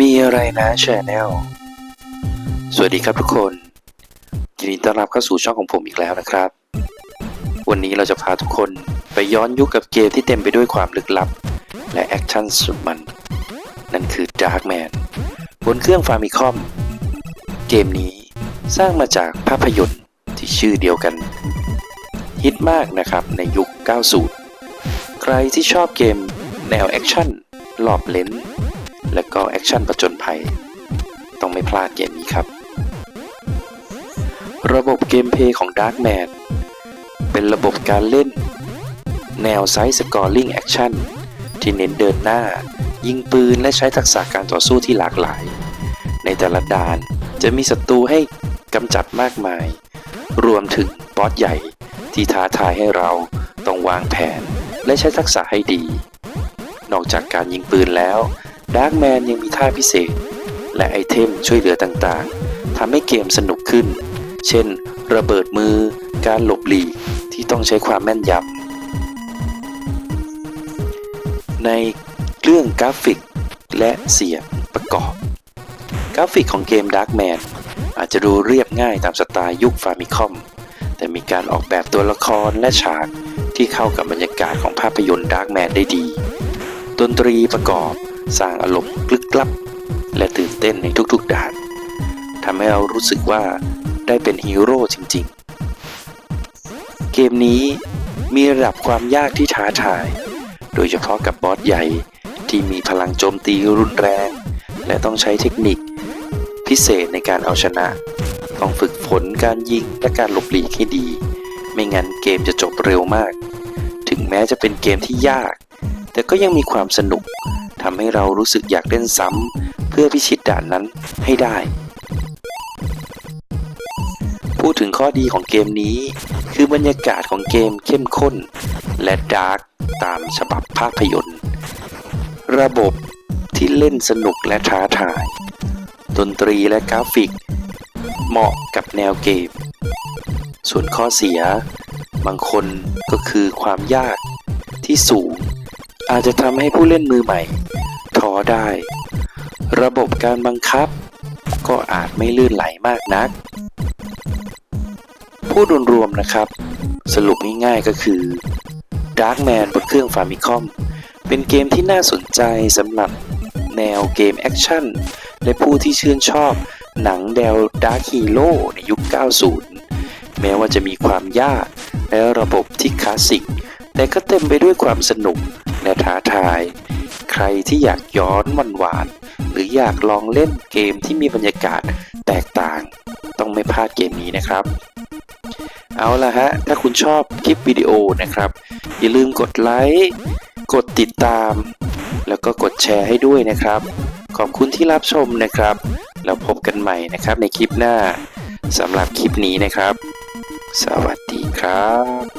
มีอะไรนะชแนลสวัสดีครับทุกคนยินดีต้อนรับเข้าสู่ช่องของผมอีกแล้วนะครับ วันนี้เราจะพาทุกคนไปย้อนยุคกับเกมที่เต็มไปด้วยความลึกลับ และแอคชั่นสุดมัน นั่นคือ Darkman บนเครื่องฟาร์มิคอม เกมนี้สร้างมาจากภาพยนตร์ที่ชื่อเดียวกัน ฮิตมากนะครับในยุค 90 ใครที่ชอบเกมแนวแอคชั่นหลอบเลน และก็แอคชั่นประจนภัย ต้องไม่พลาดเกมนี้ครับ ระบบเกมเพย์ของ Darkman เป็นระบบการเล่น แนวไซส์สกอร์ลิงแอคชั่นที่เน้นเดินหน้า ยิงปืนและใช้ทักษะการต่อสู้ที่หลากหลาย ในแต่ละด่านจะมีศัตรูให้กำจัดมากมาย รวมถึงบอสใหญ่ที่ท้าทายให้เราต้องวางแผน และใช้ทักษะให้ดี นอกจากการยิงปืนแล้ว ดาร์กแมนยังมีท่าพิเศษ และไอเทมช่วยเหลือต่างๆทำให้เกมสนุกขึ้น เช่น ระเบิดมือ การหลบหลีกที่ต้องใช้ความแม่นยำในเรื่องกราฟิกและเสียงประกอบ กราฟิกของเกม Darkman อาจจะดูเรียบง่ายตามสไตล์ยุคฟามิคอม แต่มีการออกแบบตัวละครและฉากที่เข้ากับบรรยากาศของภาพยนตร์ Darkman ได้ดี ดนตรีประกอบ สร้างอารมณ์กลึกลับ และตื่นเต้นในทุกๆด่านทำให้เรารู้สึกว่าได้เป็นฮีโร่จริงๆ เกมนี้มีระดับความยากที่ท้าทาย โดยเฉพาะกับบอสใหญ่ที่มีพลังโจมตีรุนแรง และต้องใช้เทคนิค พิเศษในการเอาชนะ ต้องฝึกฝนการยิงและการหลบหลีกให้ดี ไม่งั้นเกมจะจบเร็วมาก ถึงแม้จะเป็นเกมที่ยาก แต่ก็ยังมีความสนุก ทำให้เรารู้สึกอยากเล่นซ้ำเพื่อพิชิตด่านนั้นให้ได้ พูดถึงข้อดีของเกมนี้ คือบรรยากาศของเกมเข้มข้น และดาร์กตามฉบับภาพยนตร์ ระบบที่เล่นสนุกและท้าทาย ดนตรีและกราฟิก เหมาะกับแนวเกม ส่วนข้อเสีย บางคนก็คือความยากที่สูง อาจจะทำให้ผู้เล่นมือใหม่ ท้อได้ ระบบการบังคับ ก็อาจไม่ลื่นไหลมากนัก พูดรวมๆนะครับ สรุปง่ายๆก็คือ Darkman บนเครื่องฟามิคอมเป็นเกมที่น่าสนใจสำหรับแนวเกมแอคชั่น และผู้ที่ชื่นชอบหนังแนวดาร์คฮีโร่ในยุค 90 แม้ว่าจะมีความยากและระบบที่คลาสสิก แต่ก็เต็มไปด้วยความสนุก และท้าทาย ใครที่อยากย้อนวันหวาน หรืออยากลองเล่นเกมที่มีบรรยากาศแตกต่าง ต้องไม่พลาดเกมนี้นะครับ เอาละฮะ ถ้าคุณชอบคลิปวิดีโอนะครับ อย่าลืมกดไลค์กดติดตาม แล้วก็กดแชร์ให้ด้วยนะครับ ขอบคุณที่รับชมนะครับแล้วพบกันใหม่นะครับในคลิปหน้าสำหรับคลิปนี้นะครับ สวัสดีครับ